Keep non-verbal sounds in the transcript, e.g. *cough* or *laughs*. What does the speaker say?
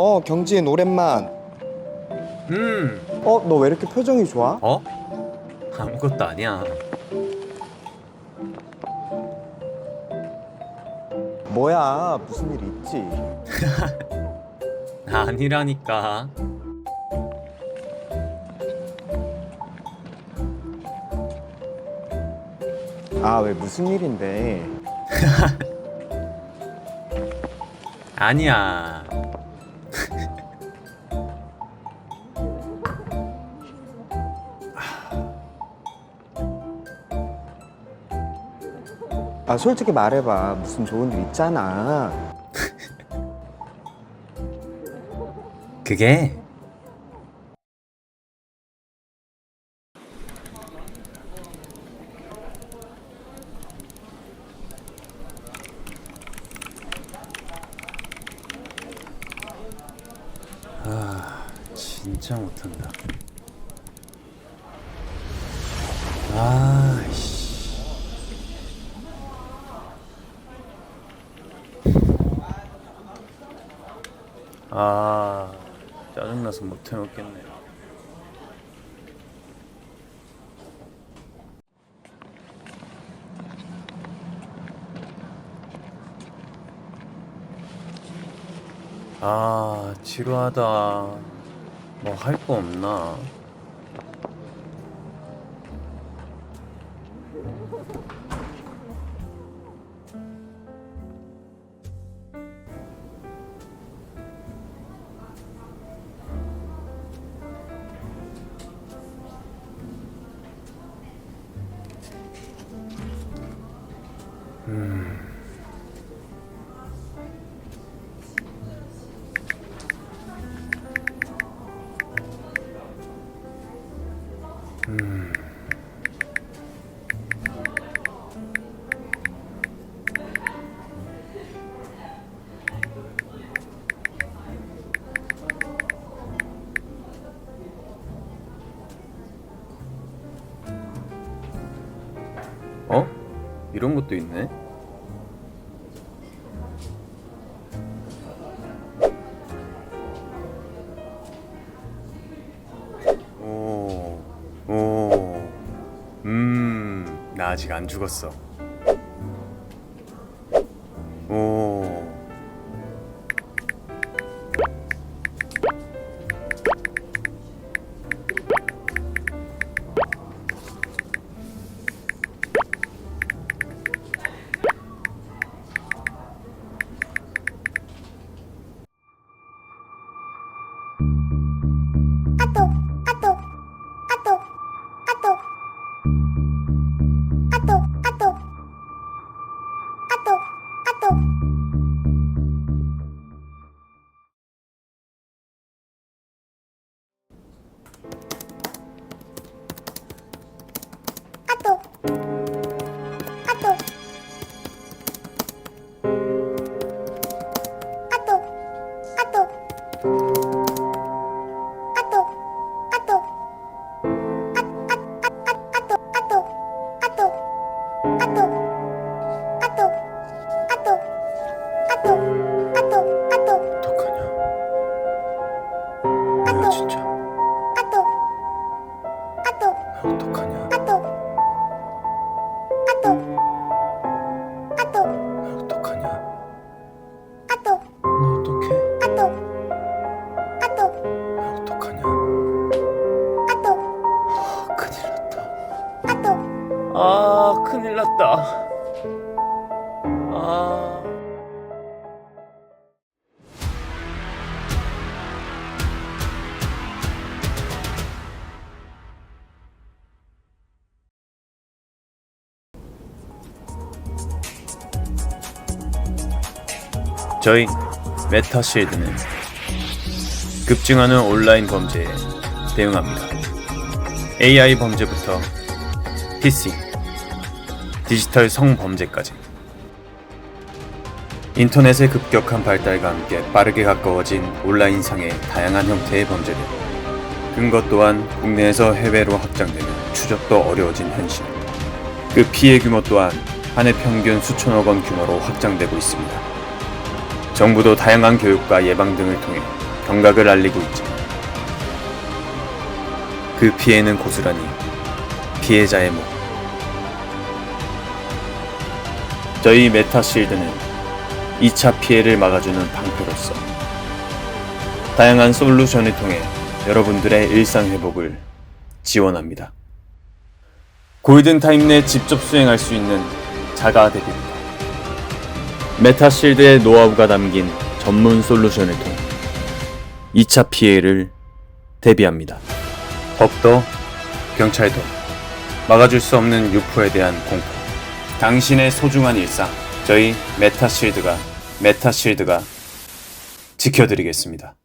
어, 경진 오랜만. 음, 어, 너 왜 이렇게 표정이 좋아? 어? 아무것도 아니야. 뭐야, 무슨 일 있지? *laughs* 아니라니까. 아, 왜 무슨 일인데? *laughs* 아니야. 아, 솔직히 말해봐. 무슨 좋은 일 있잖아. *laughs* 그게 아 진짜 못한다 아 짜증나서 못 해 먹겠네. 아 지루하다. 뭐 할 거 없나 어? 이런 것도 있네 오, 오, 음, 나 아직 안 죽었어. 어떡 아, 큰일 났다. 아. 저희 메타실드는 급증하는 온라인 범죄에 대응합니다. AI 범죄부터 PC, 디지털 성범죄까지 인터넷의 급격한 발달과 함께 빠르게 가까워진 온라인상의 다양한 형태의 범죄들 근거 또한 국내에서 해외로 확장되며 추적도 어려워진 현실 그 피해 규모 또한 한 해 평균 수천억 원 규모로 확장되고 있습니다. 정부도 다양한 교육과 예방 등을 통해 경각을 알리고 있죠. 그 피해는 고스란히 피해자의 목. 저희 메타실드는 2차 피해를 막아주는 방패로서 다양한 솔루션을 통해 여러분들의 일상 회복을 지원합니다. 골든타임 내 직접 수행할 수 있는 자가 대비입니다. 메타실드의 노하우가 담긴 전문 솔루션을 통해 2차 피해를 대비합니다. 법도 경찰도 막아줄 수 없는 유포에 대한 공포. 당신의 소중한 일상 저희 메타실드가 메타실드가 지켜드리겠습니다.